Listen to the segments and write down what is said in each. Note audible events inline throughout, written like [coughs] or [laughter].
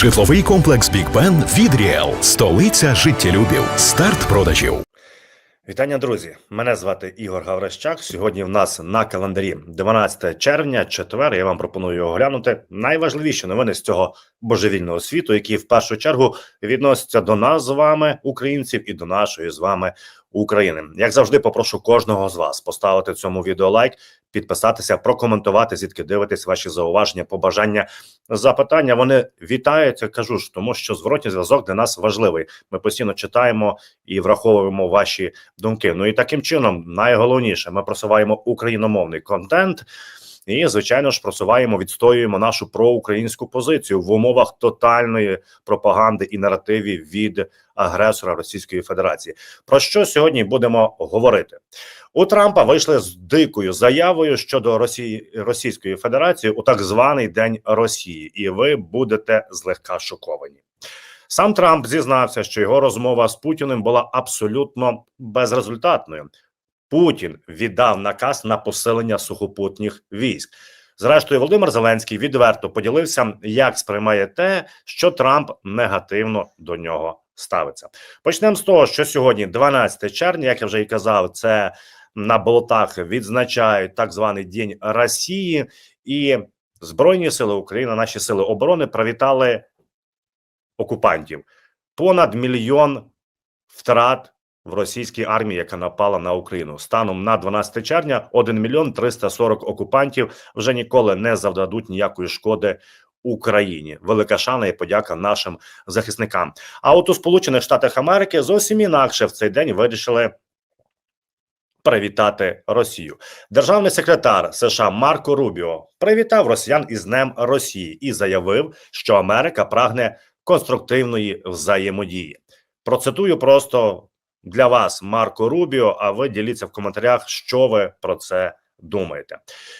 Житловий комплекс Бік Бен від Ріел. Столиця життєлюбів. Старт продажів. Вітання, друзі! Мене звати Ігор Гаврищак. Сьогодні в нас на календарі 12 червня, четвер. Я вам пропоную оглянути найважливіші новини з цього божевільного світу, які в першу чергу відносяться до нас з вами, українців, і до нашої з вами України. Як завжди, попрошу кожного з вас поставити цьому відео лайк, підписатися, прокоментувати, звідки дивитесь ваші зауваження, побажання, запитання. Вони вітаються. Кажу ж, тому що зворотній зв'язок для нас важливий. Ми постійно читаємо і враховуємо ваші думки. Ну і таким чином, найголовніше, ми просуваємо україномовний контент. І, звичайно ж, просуваємо, відстоюємо нашу проукраїнську позицію в умовах тотальної пропаганди і наративів від агресора Російської Федерації. Про що сьогодні будемо говорити? У Трампа вийшли з дикою заявою щодо Росії Російської Федерації у так званий День Росії, і ви будете злегка шоковані. Сам Трамп зізнався, що його розмова з Путіним була абсолютно безрезультатною. Путін віддав наказ на посилення сухопутніх військ. Зрештою, Володимир Зеленський відверто поділився, як сприймає те, що Трамп негативно до нього ставиться. Почнемо з того, що сьогодні, 12 червня, як я вже і казав, це на болотах відзначають так званий День Росії, і Збройні сили України, наші сили оборони привітали окупантів. Понад мільйон втрат в російській армії, яка напала на Україну, станом на 12 червня 1 мільйон 340 окупантів вже ніколи не завдадуть ніякої шкоди Україні. Велика шана і подяка нашим захисникам. А от у Сполучених Штатах Америки зовсім інакше в цей день вирішили. Привітати Росію, державний секретар США Марко Рубіо привітав Росіян із Днем Росії і заявив, що Америка прагне конструктивної взаємодії. Процитую просто для вас, Марко Рубіо. А ви діліться в коментарях, що ви про це думаєте.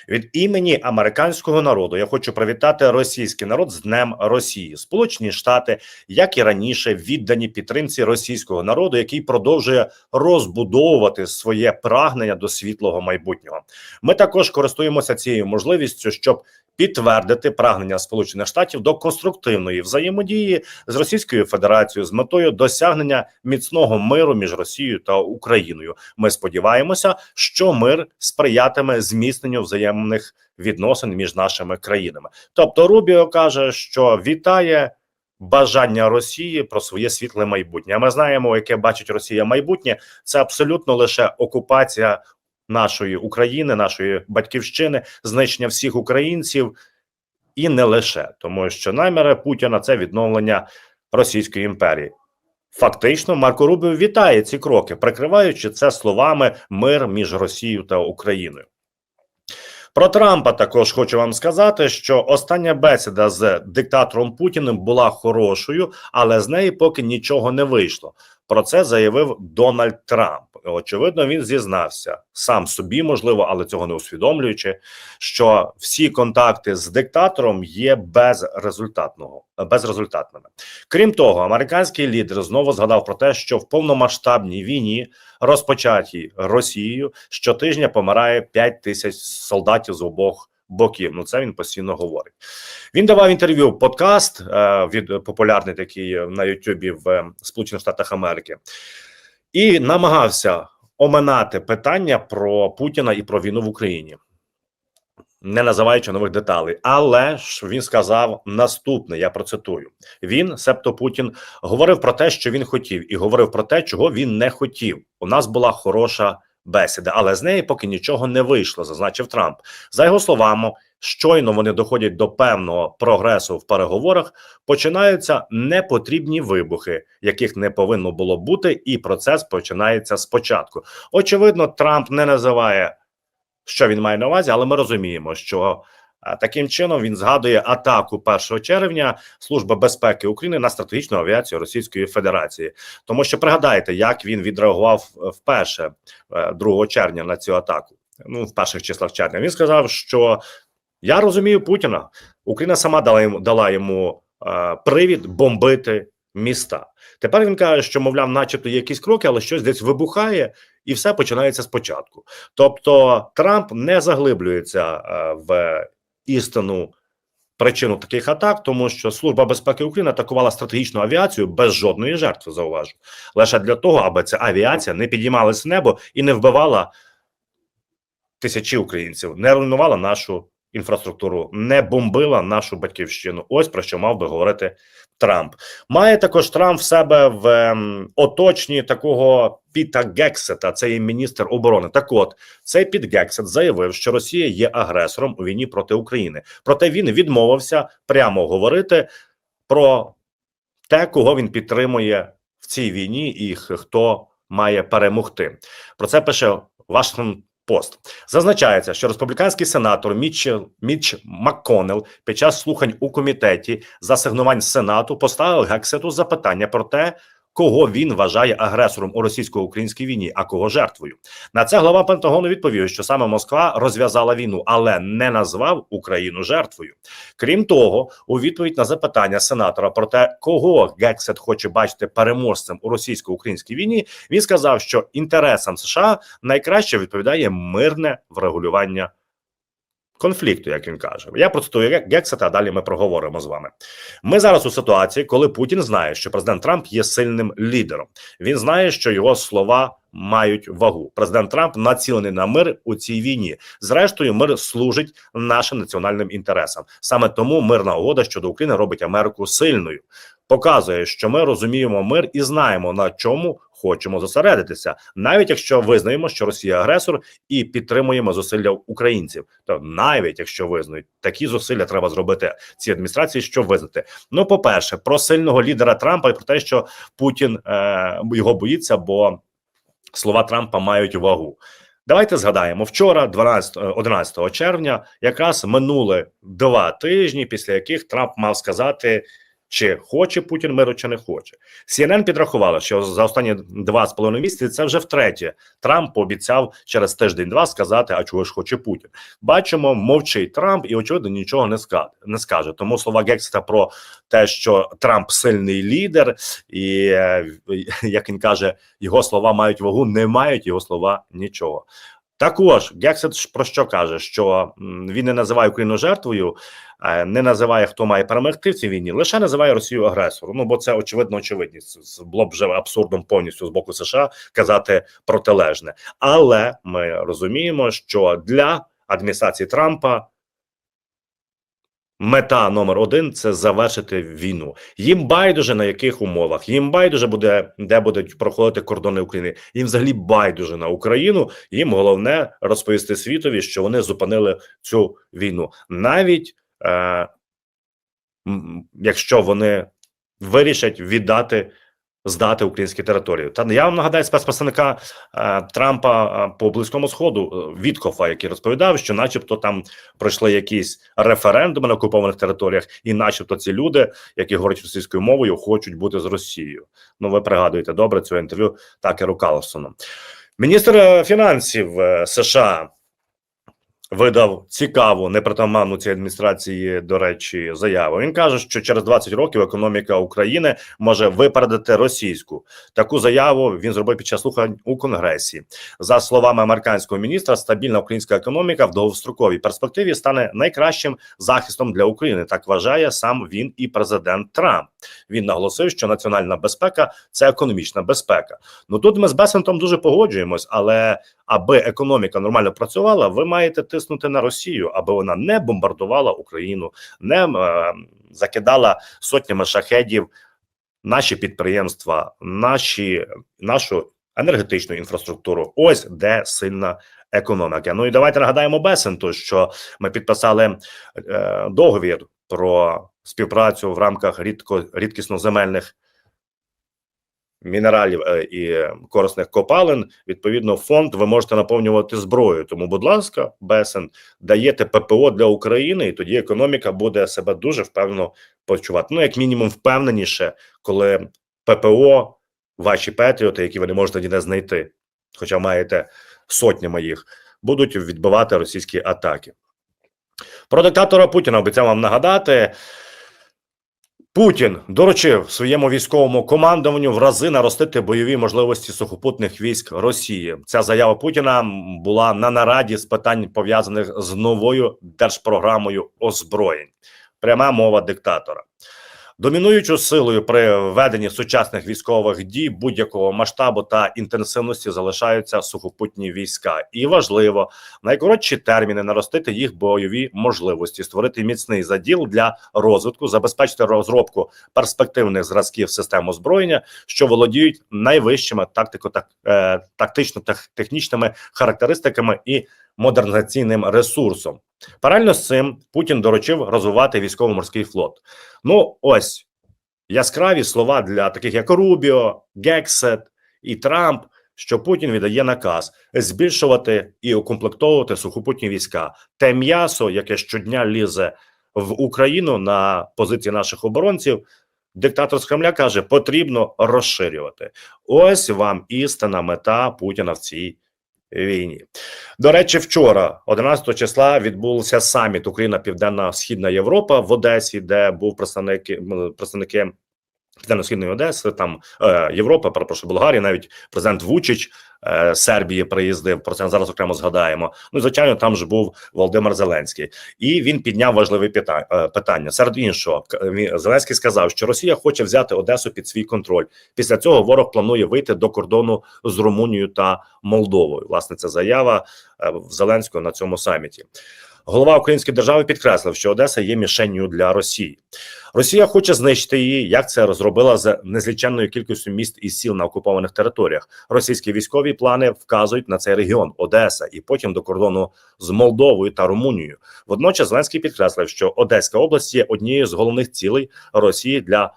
Від імені американського народу я хочу привітати російський народ з Днем Росії. Сполучені Штати, як і раніше, віддані підтримці російського народу, який продовжує розбудовувати своє прагнення до світлого майбутнього. Ми також користуємося цією можливістю, щоб підтвердити прагнення Сполучених Штатів до конструктивної взаємодії з Російською Федерацією з метою досягнення міцного миру між Росією та Україною. Ми сподіваємося, що мир сприятиме зміцненню взаємних відносин між нашими країнами. Тобто, Рубіо каже, що вітає. Бажання Росії про своє світле майбутнє. А ми знаємо, яке бачить Росія майбутнє. Це абсолютно лише окупація нашої України, нашої батьківщини, знищення всіх українців, і не лише тому, що наміри Путіна це відновлення Російської імперії. Фактично, Марко Рубіо вітає ці кроки, прикриваючи це словами мир між Росією та Україною. Про Трампа також хочу вам сказати, що остання бесіда з диктатором Путіним була хорошою, але з неї поки нічого не вийшло. Про це заявив Дональд Трамп. Очевидно, він зізнався сам собі, можливо, але цього не усвідомлюючи, що всі контакти з диктатором є безрезультатного безрезультатними. Крім того, американський лідер знову згадав про те, що в повномасштабній війні, розпочатій Росією, щотижня помирає 5 тисяч солдатів з обох боків. Ну це він постійно говорить. Він давав інтерв'ю подкаст е, від популярний такий на Ютубі в е, Сполучених Штатах Америки і намагався оминати питання про Путіна і про війну в Україні. Не називаючи нових деталей, але ж він сказав наступне: я процитую: він, себто Путін, говорив про те, що він хотів, і говорив про те, чого він не хотів. У нас була хороша бесіда, але з неї поки нічого не вийшло, зазначив Трамп. За його словами, щойно вони доходять до певного прогресу в переговорах, починаються непотрібні вибухи, яких не повинно було бути, і процес починається спочатку. Очевидно, Трамп не називає, що він має на увазі, але ми розуміємо, що. Таким чином він згадує атаку 1 червня Служби безпеки України на стратегічну авіацію Російської Федерації, тому що пригадайте, як він відреагував вперше 2 червня на цю атаку. Ну в перших числах червня він сказав, що я розумію Путіна. Україна сама дала йому дала йому е, привід бомбити міста. Тепер він каже, що мовляв, начебто є якісь кроки, але щось десь вибухає, і все починається спочатку. Тобто Трамп не заглиблюється е, в істину причину таких атак, тому що Служба безпеки України атакувала стратегічну авіацію без жодної жертви. Зауважу лише для того, аби ця авіація не підіймалась в небо і не вбивала тисячі українців, не руйнувала нашу інфраструктуру, не бомбила нашу батьківщину. Ось про що мав би говорити Трамп. Має також Трамп в себе в ем, оточенні такого Піта Гексета, це є міністр оборони. Так от цей Піт Гексет заявив, що Росія є агресором у війні проти України. Проте він відмовився прямо говорити про те, кого він підтримує в цій війні, і хто має перемогти. Про це пише Вашингтон Пост. Зазначається, що республіканський сенатор Міч Міч Макконел під час слухань у комітеті за сигнувань Сенату поставив Гексету запитання про те, кого він вважає агресором у російсько-українській війні, а кого жертвою. На це глава Пентагону відповів, що саме Москва розв'язала війну, але не назвав Україну жертвою. Крім того, у відповідь на запитання сенатора про те, кого Гексет хоче бачити переможцем у російсько-українській війні, він сказав, що інтересам США найкраще відповідає мирне врегулювання конфлікту, як він каже. Я процитую Ге- Гексета, а далі ми проговоримо з вами. Ми зараз у ситуації, коли Путін знає, що президент Трамп є сильним лідером. Він знає, що його слова мають вагу. Президент Трамп націлений на мир у цій війні. Зрештою, мир служить нашим національним інтересам. Саме тому мирна угода щодо України робить Америку сильною. Показує, що ми розуміємо мир і знаємо на чому хочемо зосередитися, навіть якщо визнаємо, що Росія агресор і підтримуємо зусилля українців. То навіть якщо визнають такі зусилля, треба зробити цій адміністрації, щоб визнати. Ну, по перше, про сильного лідера Трампа і про те, що Путін е, його боїться, бо слова Трампа мають вагу. Давайте згадаємо вчора, 12, е, 11 червня, якраз минули два тижні, після яких Трамп мав сказати, чи хоче Путін миру, чи не хоче. CNN підрахувала, що за останні два з половиною місяці це вже втретє. Трамп пообіцяв через тиждень-два сказати, а чого ж хоче Путін. Бачимо, мовчить Трамп і очевидно нічого не скаже. Не скаже. Тому слова Гексета про те, що Трамп сильний лідер, і е, як він каже, його слова мають вагу, не мають його слова нічого. Також Гексет про що каже? Що він не називає Україну жертвою, е, не називає хто має перемогти в цій війні, лише називає Росію агресором. Ну бо це очевидно очевидність. Було б вже абсурдом повністю з боку США казати протилежне. Але ми розуміємо, що для адміністрації Трампа мета номер один це завершити війну. Їм байдуже на яких умовах, їм байдуже буде де будуть проходити кордони України. Їм взагалі байдуже на Україну. Їм головне розповісти світові, що вони зупинили цю війну, навіть е, якщо вони вирішать віддати. Здати українські території. Та я вам нагадаю спецпредставника е, Трампа е, по близькому сходу е, Віткофа, який розповідав, що, начебто, там пройшли якісь референдуми на окупованих територіях, і, начебто, ці люди, які говорять російською мовою, хочуть бути з Росією. Ну, ви пригадуєте добре цього інтерв'ю Такеру Карлсону. Міністр е, фінансів е, США видав цікаву непритаманну цій адміністрації, до речі, заяву. Він каже, що через 20 років економіка України може випередити російську. Таку заяву він зробив під час слухань у конгресі. За словами американського міністра, стабільна українська економіка в довгостроковій перспективі стане найкращим захистом для України. Так вважає сам він і президент Трамп. Він наголосив, що національна безпека це економічна безпека. Ну тут ми з Бесентом дуже погоджуємось, але аби економіка нормально працювала, ви маєте тиснути на Росію, аби вона не бомбардувала Україну, не е, закидала сотнями шахедів наші підприємства, наші нашу енергетичну інфраструктуру. Ось де сильна економіка. Ну і давайте нагадаємо Бесенту, що ми підписали е, договір про співпрацю в рамках рідко рідкісноземельних мінералів е, і корисних копалин. Відповідно, фонд ви можете наповнювати зброєю. Тому, будь ласка, Бесен, даєте ППО для України, і тоді економіка буде себе дуже впевнено почувати. Ну, як мінімум, впевненіше, коли ППО, ваші Петріоти, які ви не можете ніде знайти, хоча маєте сотнями їх, будуть відбивати російські атаки. Про диктатора Путіна обіцяв вам нагадати. Путін доручив своєму військовому командуванню в рази наростити бойові можливості сухопутних військ Росії. Ця заява Путіна була на нараді з питань пов'язаних з новою держпрограмою озброєнь. пряма мова диктатора. Домінуючою силою при веденні сучасних військових дій будь-якого масштабу та інтенсивності залишаються сухопутні війська, і важливо найкоротші терміни наростити їх бойові можливості, створити міцний заділ для розвитку, забезпечити розробку перспективних зразків систем озброєння, що володіють найвищими тактико е, тактично-технічними характеристиками і модернізаційним ресурсом. Паралельно з цим Путін доручив розвивати військово-морський флот. Ну, ось яскраві слова для таких як Рубіо, Гексет і Трамп, що Путін віддає наказ збільшувати і укомплектовувати сухопутні війська. Те м'ясо, яке щодня лізе в Україну на позиції наших оборонців. Диктатор з Кремля каже, потрібно розширювати. Ось вам істинна мета Путіна в цій війні. До речі, вчора, 11 числа, відбувся саміт Україна Південна Східна Європа в Одесі, де був представник представники Південно-Східної Одеси, там е, Європа, перепрошую, Болгарія, навіть президент Вучич е, Сербії приїздив. Про це зараз окремо згадаємо. Ну звичайно, там ж був Володимир Зеленський, і він підняв важливе питання. Е. Серед іншого, Зеленський сказав, що Росія хоче взяти Одесу під свій контроль. Після цього ворог планує вийти до кордону з Румунією та Молдовою. Власне, це заява е, Зеленського на цьому саміті. Голова Української держави підкреслив, що Одеса є мішенню для Росії. Росія хоче знищити її, як це розробила з незліченною кількістю міст і сіл на окупованих територіях. Російські військові плани вказують на цей регіон Одеса і потім до кордону з Молдовою та Румунією. Водночас Зеленський підкреслив, що Одеська область є однією з головних цілей Росії для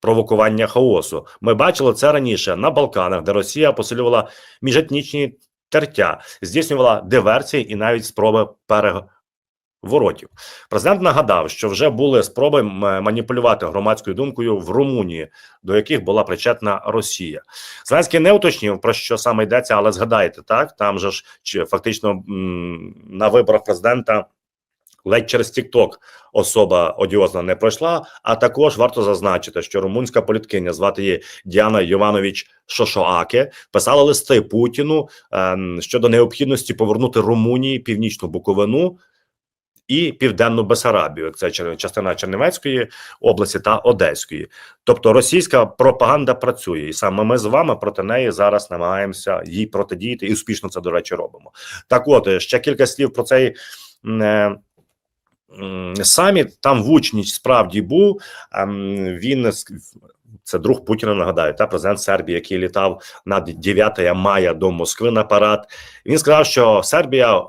провокування хаосу. Ми бачили це раніше на Балканах, де Росія посилювала міжетнічні тертя, здійснювала диверсії і навіть спроби переворотів. Президент нагадав, що вже були спроби маніпулювати громадською думкою в Румунії, до яких була причетна Росія. Зеленський не уточнив про що саме йдеться, але згадайте так. Там же ж чи фактично на виборах президента. Ледь через TikTok особа одіозна не пройшла. А також варто зазначити, що румунська політкиня звати її Діана Йованович Шошоаке писала листи Путіну ем, щодо необхідності повернути Румунії північну Буковину і південну Бесарабію. Це частина Чернівецької області та Одеської. Тобто російська пропаганда працює, і саме ми з вами проти неї зараз намагаємося їй протидіяти, і успішно це до речі робимо. Так, от е, ще кілька слів про цей. Е, Саміт там Вучніч справді був. ем, Він с- це друг Путіна. Нагадаю, та президент Сербії, який літав на 9 мая до Москви на парад. Він сказав, що Сербія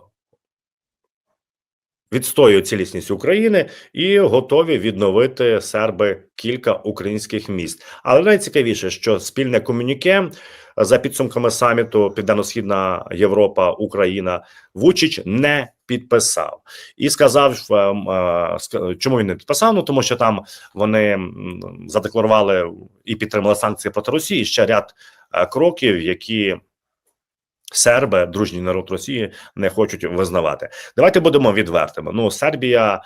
відстоює цілісність України і готові відновити серби кілька українських міст. Але найцікавіше, що спільне комюніке за підсумками саміту Південно-Східна Європа Україна Вучич не підписав і сказав, е, ск- чому він не підписав. Ну тому що там вони задекларували і підтримали санкції проти Росії. Ще ряд е, кроків, які серби, дружній народ Росії, не хочуть визнавати. Давайте будемо відвертими. Ну, Сербія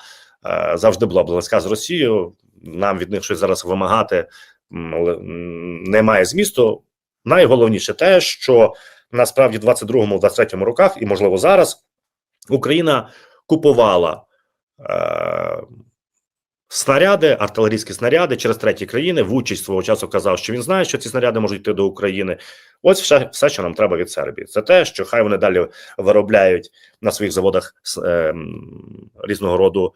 е, завжди була близька з Росією. Нам від них щось зараз вимагати немає змісту. Найголовніше те, що насправді в 22-му, 23-му роках, і можливо зараз, Україна купувала е, снаряди, артилерійські снаряди через треті країни. Вучич свого часу казав, що він знає, що ці снаряди можуть йти до України. Ось все, все, що нам треба від Сербії. Це те, що хай вони далі виробляють на своїх заводах ем, різного роду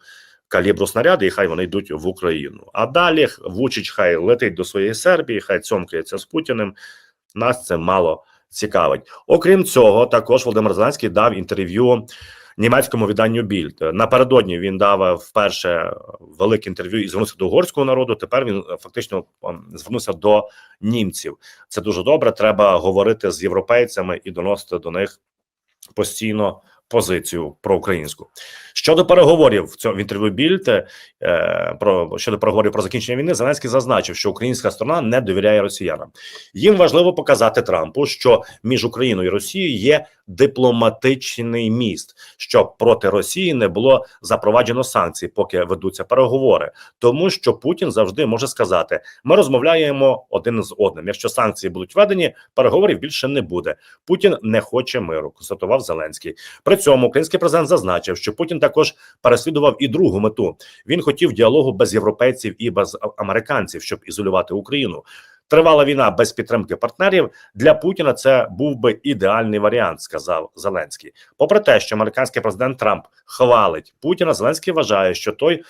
калібру снаряди, і хай вони йдуть в Україну. А далі Вучич хай летить до своєї Сербії, хай цьомкається з Путіним. Нас це мало цікавить. Окрім цього, також Володимир Зеленський дав інтерв'ю німецькому виданню Більд. Напередодні він дав вперше велике інтерв'ю і звернувся до угорського народу. Тепер він е, фактично ем, звернувся до німців. Це дуже добре. Треба говорити з європейцями і доносити до них постійно позицію проукраїнську. Щодо переговорів в цьому в інтерв'ю Більд е, про щодо переговорів про закінчення війни, Зеленський зазначив, що українська сторона не довіряє росіянам. Їм важливо показати Трампу, що між Україною і Росією є дипломатичний міст, щоб проти Росії не було запроваджено санкцій, поки ведуться переговори, тому що Путін завжди може сказати: ми розмовляємо один з одним. Якщо санкції будуть введені, переговорів більше не буде. Путін не хоче миру, констатував Зеленський. При цьому український президент зазначив, що Путін також переслідував і другу мету. Він хотів діалогу без європейців і без американців, щоб ізолювати Україну. Тривала війна без підтримки партнерів для Путіна. Це був би ідеальний варіант, сказав Зеленський. Попри те, що американський президент Трамп хвалить Путіна, Зеленський вважає, що той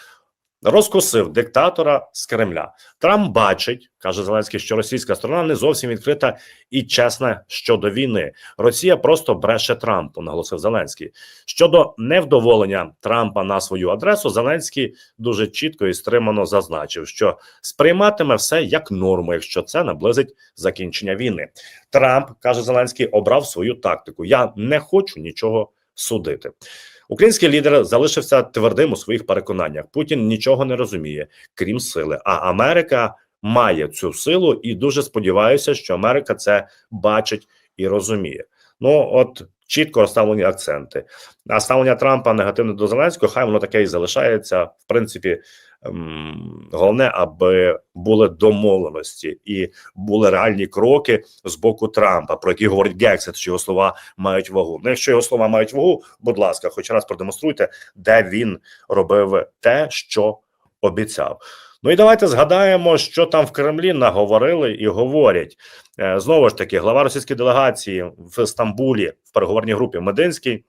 розкусив диктатора з Кремля. Трамп бачить, каже Зеленський, що російська сторона не зовсім відкрита і чесна щодо війни. Росія просто бреше Трампу, наголосив Зеленський. Щодо невдоволення Трампа на свою адресу, Зеленський дуже чітко і стримано зазначив, що сприйматиме все як норму, якщо це наблизить закінчення війни. Трамп каже Зеленський, обрав свою тактику. Я не хочу нічого судити. Український лідер залишився твердим у своїх переконаннях. Путін нічого не розуміє, крім сили. А Америка має цю силу, і дуже сподіваюся, що Америка це бачить і розуміє. Ну от чітко розставлені акценти. А ставлення Трампа негативне до Зеленського, хай воно таке і залишається. В принципі, ем, головне, аби були домовленості і були реальні кроки з боку Трампа, про які говорить Гексет, що його слова мають вагу. Ну, якщо його слова мають вагу, будь ласка, хоч раз продемонструйте, де він робив те, що обіцяв. Ну і давайте згадаємо, що там в Кремлі наговорили і говорять. Е, Знову ж таки, глава російської делегації в Стамбулі в переговорній групі Мединський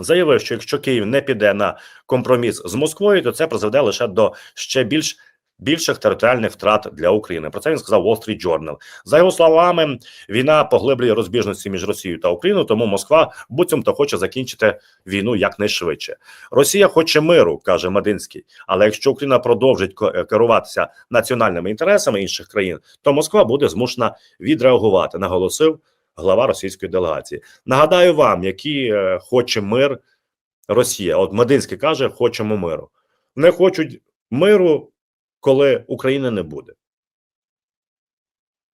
заявив, що якщо Київ не піде на компроміс з Москвою, то це призведе лише до ще більш більших територіальних втрат для України. Про це він сказав Wall Street Journal. За його словами, війна поглиблює розбіжності між Росією та Україною, тому Москва буцімто хоче закінчити війну якнайшвидше. Росія хоче миру, каже Мединський. Але якщо Україна продовжить е, керуватися національними інтересами інших країн, то Москва буде змушена відреагувати, наголосив глава російської делегації. Нагадаю вам, які е, хоче мир Росія. От Мединський каже, хочемо миру. Не хочуть миру, коли України не буде.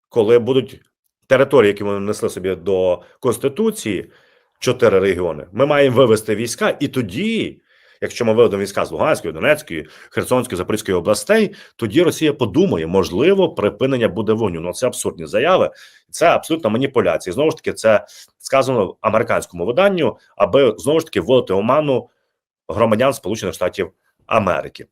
Коли будуть території, які вони внесли собі до Конституції, чотири регіони, ми маємо вивести війська, і тоді, якщо ми виведемо війська з Луганської, Донецької, Херсонської, Запорізької областей, тоді Росія подумає, можливо, припинення буде вогню. Ну це абсурдні заяви, це абсолютно маніпуляції. Знову ж таки, це сказано в американському виданню, аби знову ж таки вводити оману громадян Сполучених Штатів Америки.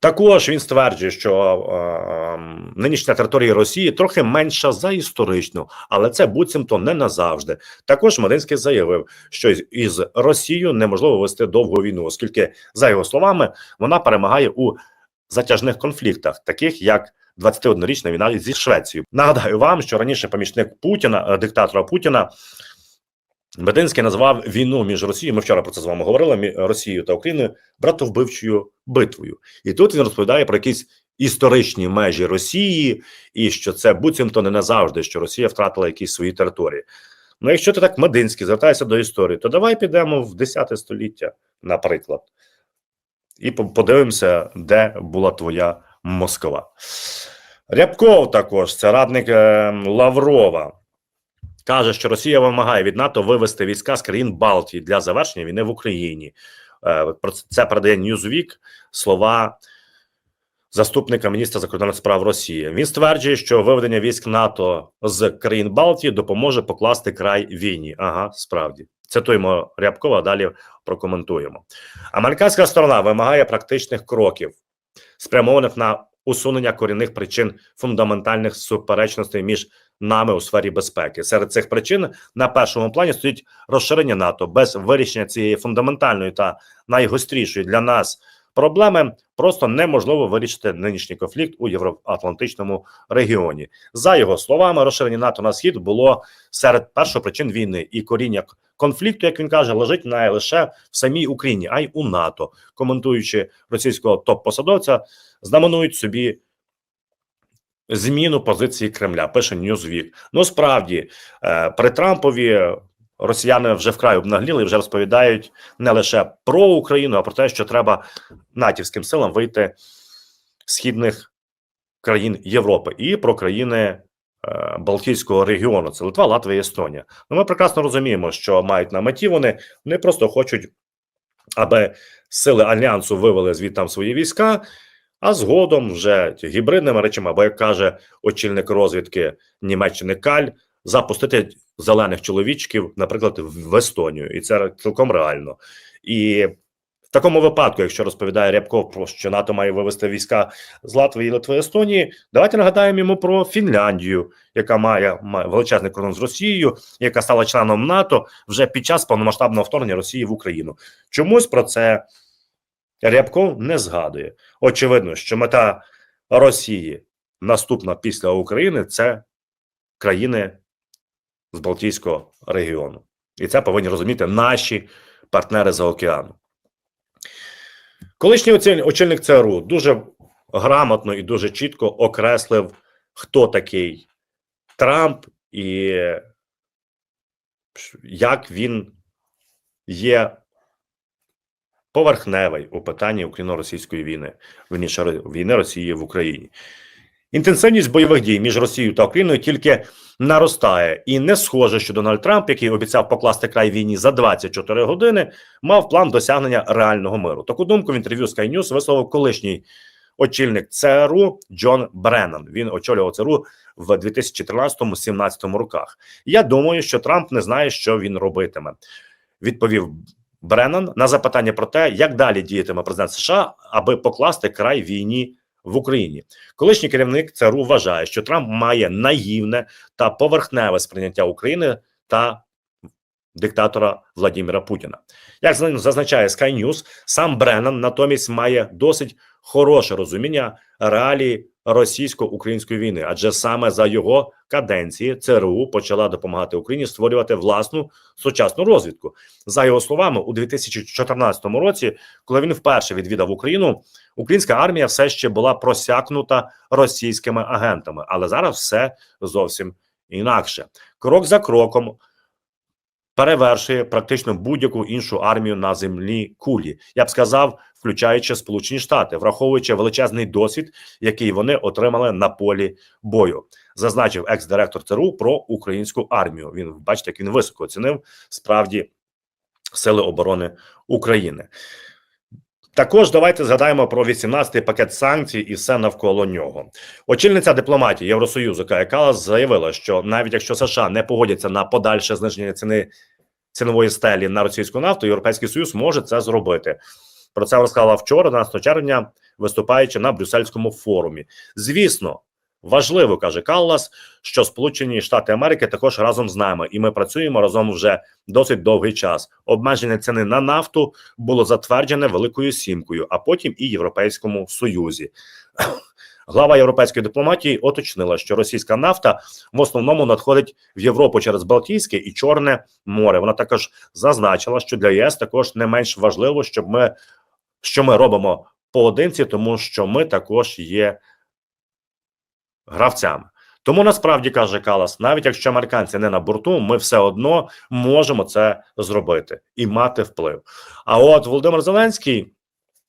Також він стверджує, що е, нинішня територія Росії трохи менша за історичну, але це буцімто не назавжди. Також Мединський заявив, що із- із Росією неможливо вести довгу війну, оскільки, за його словами, вона перемагає у затяжних конфліктах, таких як 21-річна війна зі Швецією. Нагадаю вам, що раніше помічник Путіна, е, диктатора Путіна. Мединський назвав війну між Росією. Ми вчора про це з вами говорили. Росією та Україною братовбивчою битвою. І тут він розповідає про якісь історичні межі Росії, і що це буцімто не назавжди, що Росія втратила якісь свої території. Ну, якщо ти так Мединський звертаєшся до історії, то давай підемо в 10 століття, наприклад, і подивимося, де була твоя Москва. Рябков також, це радник е, Лаврова. Каже, що Росія вимагає від НАТО вивести війська з країн Балтії для завершення війни в Україні. Е, Про це- передає Newsweek слова заступника міністра закордонних справ Росії. Він стверджує, що виведення військ НАТО з країн Балтії допоможе покласти край війні. Ага, справді цитуємо Рябкова. Далі прокоментуємо. Американська сторона вимагає практичних кроків, спрямованих на усунення корінних причин фундаментальних суперечностей між нами у сфері безпеки. Серед цих причин на першому плані стоїть розширення НАТО без вирішення цієї фундаментальної та найгострішої для нас проблеми. Просто неможливо вирішити нинішній конфлікт у євроатлантичному регіоні. За його словами, розширення НАТО на схід було серед першопричин війни і коріння конфлікту, як він каже, лежить не лише в самій Україні, а й у НАТО. Коментуючи російського топ-посадовця, знаменують собі зміну позиції Кремля. Пише Newsweek. Ну справді е, при Трампові росіяни вже вкрай обнагліли і вже розповідають не лише про Україну, а про те, що треба натівським силам вийти з східних країн Європи і про країни е, Балтійського регіону. Це Литва, Латвія Естонія. Ну, ми прекрасно розуміємо, що мають на меті вони. Вони просто хочуть, аби сили альянсу вивели звідти свої війська, а згодом вже гібридними речами, або як каже очільник розвідки Німеччини Каль, запустити зелених чоловічків, наприклад, в Естонію, і це цілком реально. І в такому випадку, якщо розповідає Рябков про що НАТО має вивести війська з Латвії, Литви, Естонії, давайте нагадаємо йому про Фінляндію, яка має, має величезний кордон з Росією, яка стала членом НАТО вже під час повномасштабного вторгнення Росії в Україну. Чомусь про це Рябков не згадує. Очевидно, що мета Росії наступна після України це країни з Балтійського регіону. І це повинні розуміти наші партнери за океану. Колишній очільник ЦРУ дуже грамотно і дуже чітко окреслив, хто такий Трамп і як він є поверхневий у питанні україно-російської війни, вірніше, війни Росії в Україні. Інтенсивність бойових дій між Росією та Україною тільки наростає, і не схоже, що Дональд Трамп, який обіцяв покласти край війні за 24 години, мав план досягнення реального миру. Таку думку в інтерв'ю Sky News висловив колишній очільник ЦРУ Джон Бреннан. Він очолював ЦРУ в 2013-17 роках. Я думаю, що Трамп не знає, що він робитиме. Відповів Бреннан на запитання про те, як далі діятиме президент США, аби покласти край війні в Україні. Колишній керівник ЦРУ вважає, що Трамп має наївне та поверхневе сприйняття України та диктатора Владимира Путіна. Як зазначає Sky News, сам Бреннан натомість має досить хороше розуміння реалії російсько-української війни, адже саме за його каденції ЦРУ почала допомагати Україні створювати власну сучасну розвідку. За його словами, у 2014 році, коли він вперше відвідав Україну, українська армія все ще була просякнута російськими агентами, але зараз все зовсім інакше. Крок за кроком перевершує практично будь-яку іншу армію на землі кулі. Я б сказав, включаючи Сполучені Штати, враховуючи величезний досвід, який вони отримали на полі бою, зазначив екс-директор ЦРУ про українську армію. Він бачите, як він високо оцінив справді сили оборони України. Також давайте згадаємо про 18-й пакет санкцій і все навколо нього. Очільниця дипломатії Євросоюзу Кая Калас заявила, що навіть якщо США не погодяться на подальше зниження ціни цінової стелі на російську нафту, Європейський Союз може це зробити. Про це розказала вчора, 12 червня, виступаючи на Брюссельському форумі. Звісно, важливо каже Каллас, що Сполучені Штати Америки також разом з нами, і ми працюємо разом вже досить довгий час. Обмеження ціни на нафту було затверджене Великою Сімкою, а потім і Європейському Союзі. [coughs] Глава європейської дипломатії уточнила, що російська нафта в основному надходить в Європу через Балтійське і Чорне море. Вона також зазначила, що для ЄС також не менш важливо, щоб ми що ми робимо поодинці, тому що ми також є гравцями. Тому насправді каже Калас, навіть якщо американці не на борту, ми все одно можемо це зробити і мати вплив. А от Володимир Зеленський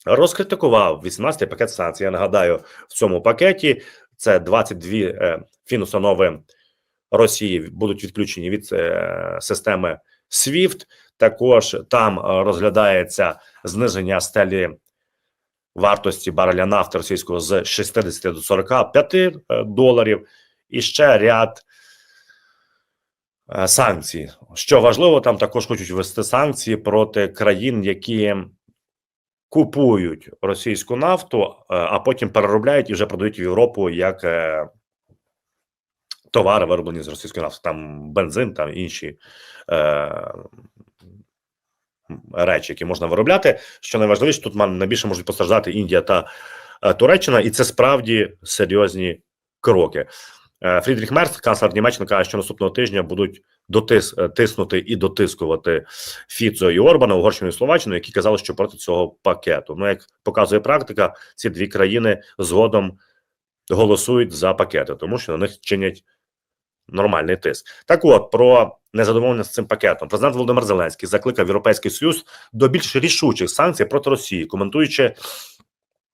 розкритикував 18-й пакет санкцій. Я нагадаю, в цьому пакеті це 22 е, фінустанови Росії будуть відключені від е, системи SWIFT. Також там е, розглядається зниження стелі вартості бареля нафти російського з 60 до 45 е, доларів, і ще ряд е, санкцій. Що важливо, там також хочуть ввести санкції проти країн, які купують російську нафту, а потім переробляють і вже продають в Європу як товари, вироблені з російської нафти, там бензин, там інші речі, які можна виробляти. Що найважливіше, тут найбільше можуть постраждати Індія та е, Туреччина, і це справді серйозні кроки. Е, Фрідріх Мерц, канцлер Німеччини, каже, що наступного тижня будуть дотис, е, тиснути і дотискувати Фіцо і Орбана, Угорщину і Словаччину, які казали, що проти цього пакету. Ну, як показує практика, ці дві країни згодом голосують за пакети, тому що на них чинять нормальний тиск. Так от про незадоволення з цим пакетом. Президент Володимир Зеленський закликав Європейський Союз до більш рішучих санкцій проти Росії, коментуючи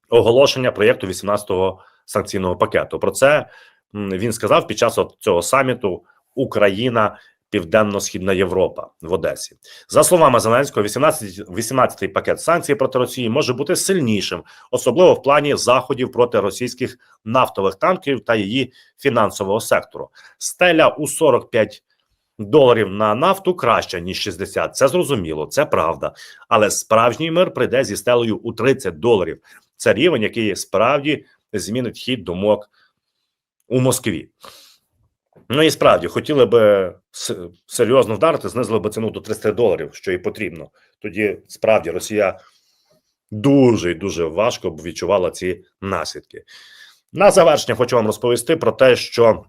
оголошення проєкту 18-го санкційного пакету. Про це він сказав під час цього саміту Україна. Південно-східна Європа в Одесі за словами Зеленського, 18, 18-й пакет санкцій проти Росії може бути сильнішим, особливо в плані заходів проти російських нафтових танкерів та її фінансового сектору. Стеля у 45 доларів на нафту краще ніж 60. Це зрозуміло, це правда. Але справжній мир прийде зі стелею у 30 доларів. Це рівень, який справді змінить хід думок у Москві. Ну і справді хотіли би серйозно вдарити, знизили би ціну до 300 доларів, що і потрібно. Тоді справді Росія дуже і дуже важко б відчувала ці наслідки. На завершення хочу вам розповісти про те, що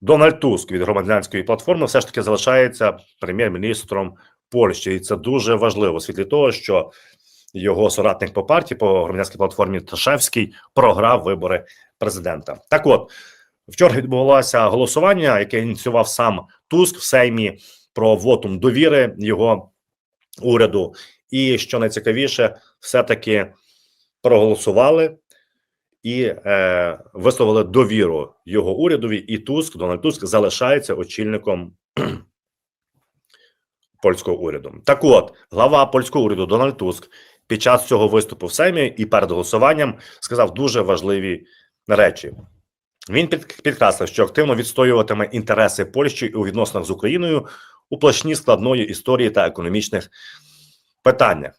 Дональд Туск від громадянської платформи все ж таки залишається прем'єр-міністром Польщі, і це дуже важливо у світлі того, що його соратник по партії по громадянській платформі Ташевський програв вибори президента. Так от вчора відбулося голосування, яке ініціював сам Туск в Сеймі про вотум довіри його уряду. І що найцікавіше, все-таки проголосували і е, висловили довіру його урядові. І Туск, Дональд Туск, залишається очільником [clears throat] польського уряду. Так от, глава польського уряду Дональд Туск під час цього виступу в Сеймі і перед голосуванням сказав дуже важливі речі. Він під, підкреслив, що активно відстоюватиме інтереси Польщі у відносинах з Україною у площині складної історії та економічних питаннях.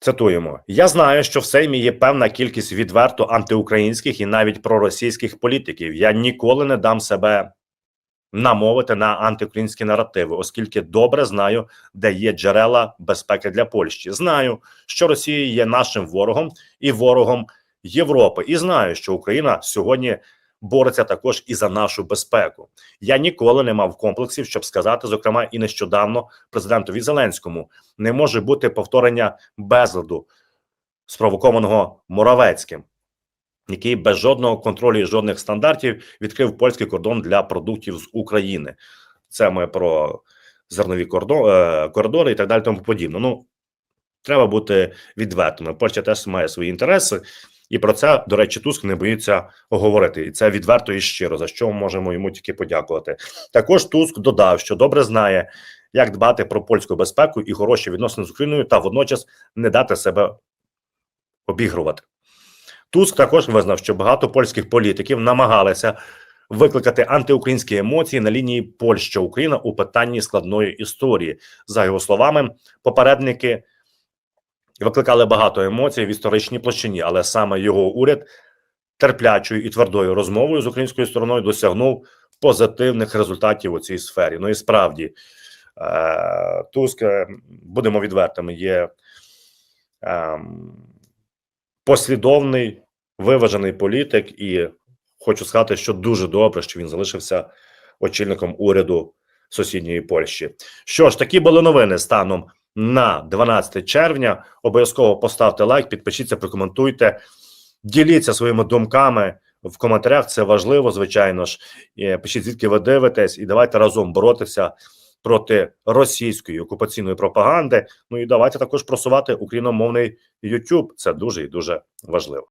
Цитуємо: я знаю, що в Сеймі є певна кількість відверто антиукраїнських і навіть проросійських політиків. Я ніколи не дам себе намовити на антиукраїнські наративи, оскільки добре знаю, де є джерела безпеки для Польщі. Знаю, що Росія є нашим ворогом і ворогом Європи, і знаю, що Україна сьогодні бореться також і за нашу безпеку. Я ніколи не мав комплексів, щоб сказати, зокрема, і нещодавно президентові Зеленському не може бути повторення безладу, спровокованого Моравецьким, який без жодного контролю і жодних стандартів відкрив польський кордон для продуктів з України. Це ми про зернові кордон, е, коридори і так далі. Тому подібне. Ну треба бути відвертими. Польща теж має свої інтереси. І про це, до речі, Туск не боїться говорити, і це відверто і щиро, за що ми можемо йому тільки подякувати. Також Туск додав, що добре знає, як дбати про польську безпеку і хороші відносини з Україною, та водночас не дати себе обігрувати. Туск також визнав, що багато польських політиків намагалися викликати антиукраїнські емоції на лінії Польща-Україна у питанні складної історії. За його словами, попередники викликали багато емоцій в історичній площині, але саме його уряд терплячою і твердою розмовою з українською стороною досягнув позитивних результатів у цій сфері. Ну і справді е, Туск, е, будемо відвертими, є е, послідовний виважений політик, і хочу сказати, що дуже добре, що він залишився очільником уряду сусідньої Польщі. Що ж, такі були новини станом на 12 червня. Обов'язково поставте лайк, підпишіться, прокоментуйте, діліться своїми думками в коментарях. Це важливо, звичайно ж. Пишіть, звідки ви дивитесь, і давайте разом боротися проти російської окупаційної пропаганди. Ну і давайте також просувати україномовний YouTube. Це дуже і дуже важливо.